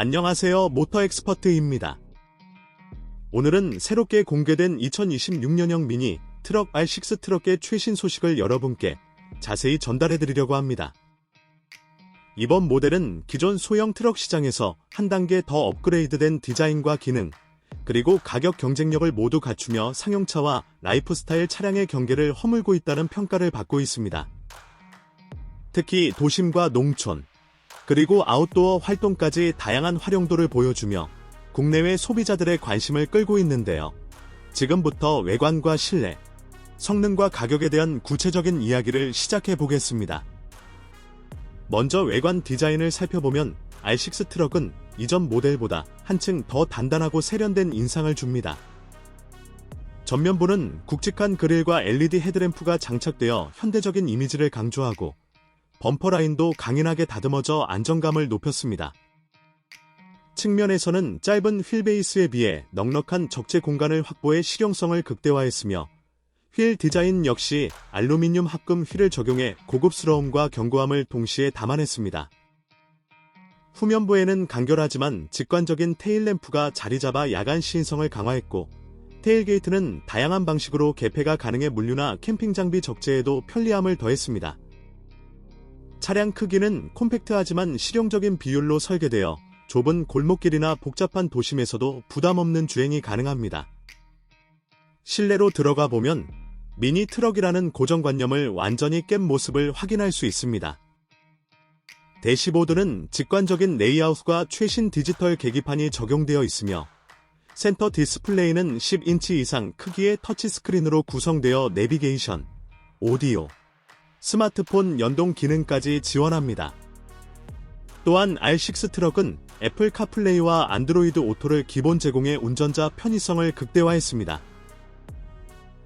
안녕하세요 모터 엑스퍼트입니다. 오늘은 새롭게 공개된 2026년형 미니 트럭 R6 트럭의 최신 소식을 여러분께 자세히 전달해 드리려고 합니다. 이번 모델은 기존 소형 트럭 시장에서 한 단계 더 업그레이드된 디자인과 기능, 그리고 가격 경쟁력을 모두 갖추며 상용차와 라이프스타일 차량의 경계를 허물고 있다는 평가를 받고 있습니다. 특히 도심과 농촌, 그리고 아웃도어 활동까지 다양한 활용도를 보여주며 국내외 소비자들의 관심을 끌고 있는데요. 지금부터 외관과 실내, 성능과 가격에 대한 구체적인 이야기를 시작해 보겠습니다. 먼저 외관 디자인을 살펴보면 R6 트럭은 이전 모델보다 한층 더 단단하고 세련된 인상을 줍니다. 전면부는 굵직한 그릴과 LED 헤드램프가 장착되어 현대적인 이미지를 강조하고 범퍼 라인도 강인하게 다듬어져 안정감을 높였습니다. 측면에서는 짧은 휠베이스에 비해 넉넉한 적재 공간을 확보해 실용성을 극대화했으며 휠 디자인 역시 알루미늄 합금 휠을 적용해 고급스러움과 견고함을 동시에 담아냈습니다. 후면부에는 간결하지만 직관적인 테일램프가 자리 잡아 야간 시인성을 강화했고 테일게이트는 다양한 방식으로 개폐가 가능해 물류나 캠핑 장비 적재에도 편리함을 더했습니다. 차량 크기는 콤팩트하지만 실용적인 비율로 설계되어 좁은 골목길이나 복잡한 도심에서도 부담 없는 주행이 가능합니다. 실내로 들어가 보면 미니 트럭이라는 고정관념을 완전히 깬 모습을 확인할 수 있습니다. 대시보드는 직관적인 레이아웃과 최신 디지털 계기판이 적용되어 있으며 센터 디스플레이는 10인치 이상 크기의 터치스크린으로 구성되어 내비게이션, 오디오, 스마트폰 연동 기능까지 지원합니다. 또한 R6 트럭은 애플 카플레이와 안드로이드 오토를 기본 제공해 운전자 편의성을 극대화했습니다.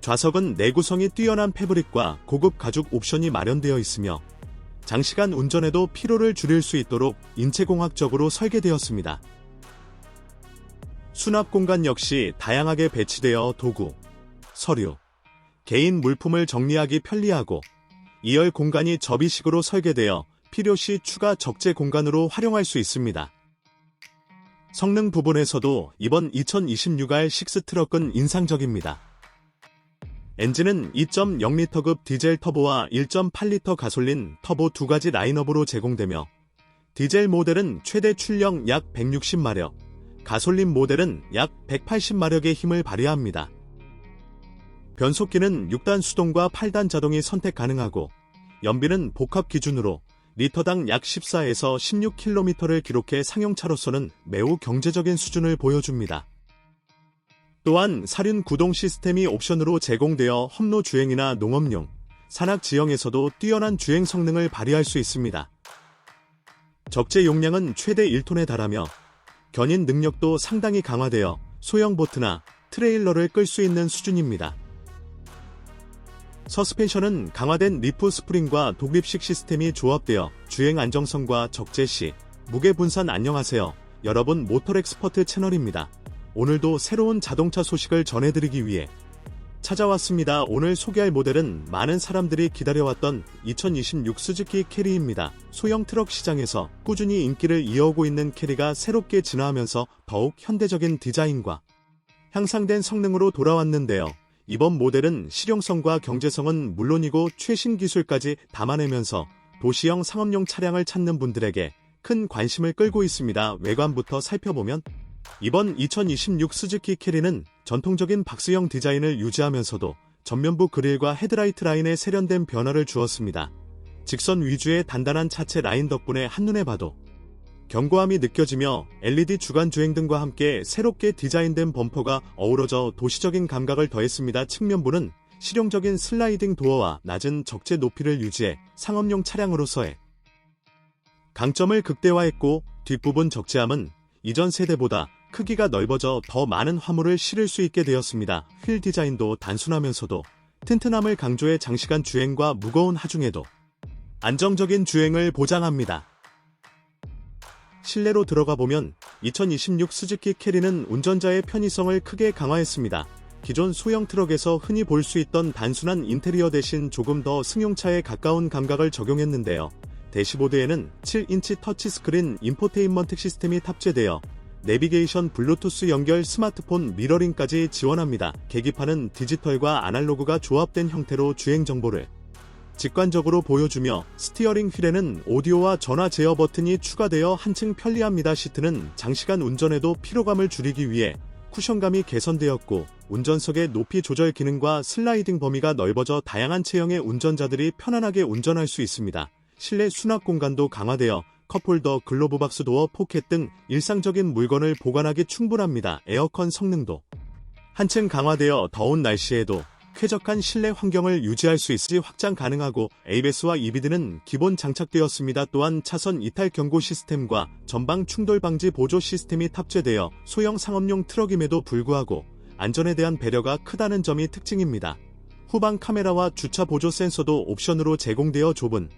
좌석은 내구성이 뛰어난 패브릭과 고급 가죽 옵션이 마련되어 있으며 장시간 운전에도 피로를 줄일 수 있도록 인체공학적으로 설계되었습니다. 수납 공간 역시 다양하게 배치되어 도구, 서류, 개인 물품을 정리하기 편리하고 2열 공간이 접이식으로 설계되어 필요시 추가 적재 공간으로 활용할 수 있습니다. 성능 부분에서도 이번 2026R 6 트럭은 인상적입니다. 엔진은 2.0리터급 디젤 터보와 1.8리터 가솔린 터보 두 가지 라인업으로 제공되며 디젤 모델은 최대 출력 약 160마력, 가솔린 모델은 약 180마력의 힘을 발휘합니다. 변속기는 6단 수동과 8단 자동이 선택 가능하고 연비는 복합 기준으로 리터당 약 14에서 16km를 기록해 상용차로서는 매우 경제적인 수준을 보여줍니다. 또한 사륜 구동 시스템이 옵션으로 제공되어 험로 주행이나 농업용, 산악 지형에서도 뛰어난 주행 성능을 발휘할 수 있습니다. 적재 용량은 최대 1톤에 달하며 견인 능력도 상당히 강화되어 소형 보트나 트레일러를 끌 수 있는 수준입니다. 서스펜션은 강화된 리프 스프링과 독립식 시스템이 조합되어 주행 안정성과 적재 시 무게 분산 안녕하세요. 여러분 모터 엑스퍼트 채널입니다. 오늘도 새로운 자동차 소식을 전해드리기 위해 찾아왔습니다. 오늘 소개할 모델은 많은 사람들이 기다려왔던 2026 스즈키 캐리입니다. 소형 트럭 시장에서 꾸준히 인기를 이어오고 있는 캐리가 새롭게 진화하면서 더욱 현대적인 디자인과 향상된 성능으로 돌아왔는데요. 이번 모델은 실용성과 경제성은 물론이고 최신 기술까지 담아내면서 도시형 상업용 차량을 찾는 분들에게 큰 관심을 끌고 있습니다. 외관부터 살펴보면 이번 2026 스즈키 캐리는 전통적인 박스형 디자인을 유지하면서도 전면부 그릴과 헤드라이트 라인에 세련된 변화를 주었습니다. 직선 위주의 단단한 차체 라인 덕분에 한눈에 봐도 견고함이 느껴지며 LED 주간 주행 등과 함께 새롭게 디자인된 범퍼가 어우러져 도시적인 감각을 더했습니다. 측면부는 실용적인 슬라이딩 도어와 낮은 적재 높이를 유지해 상업용 차량으로서의 강점을 극대화했고 뒷부분 적재함은 이전 세대보다 크기가 넓어져 더 많은 화물을 실을 수 있게 되었습니다. 휠 디자인도 단순하면서도 튼튼함을 강조해 장시간 주행과 무거운 하중에도 안정적인 주행을 보장합니다. 실내로 들어가 보면 2026 스즈키 캐리는 운전자의 편의성을 크게 강화했습니다. 기존 소형 트럭에서 흔히 볼 수 있던 단순한 인테리어 대신 조금 더 승용차에 가까운 감각을 적용했는데요. 대시보드에는 7인치 터치스크린 인포테인먼트 시스템이 탑재되어 내비게이션 블루투스 연결 스마트폰 미러링까지 지원합니다. 계기판은 디지털과 아날로그가 조합된 형태로 주행 정보를 직관적으로 보여주며 스티어링 휠에는 오디오와 전화 제어 버튼이 추가되어 한층 편리합니다. 시트는 장시간 운전에도 피로감을 줄이기 위해 쿠션감이 개선되었고 운전석의 높이 조절 기능과 슬라이딩 범위가 넓어져 다양한 체형의 운전자들이 편안하게 운전할 수 있습니다. 실내 수납 공간도 강화되어 컵홀더, 글로브 박스 도어, 포켓 등 일상적인 물건을 보관하기 충분합니다. 에어컨 성능도 한층 강화되어 더운 날씨에도 쾌적한 실내 환경을 유지할 수 있으니 확장 가능하고 ABS와 EBD는 기본 장착되었습니다. 또한 차선 이탈 경고 시스템과 전방 충돌 방지 보조 시스템이 탑재되어 소형 상업용 트럭임에도 불구하고 안전에 대한 배려가 크다는 점이 특징입니다. 후방 카메라와 주차 보조 센서도 옵션으로 제공되어 좁은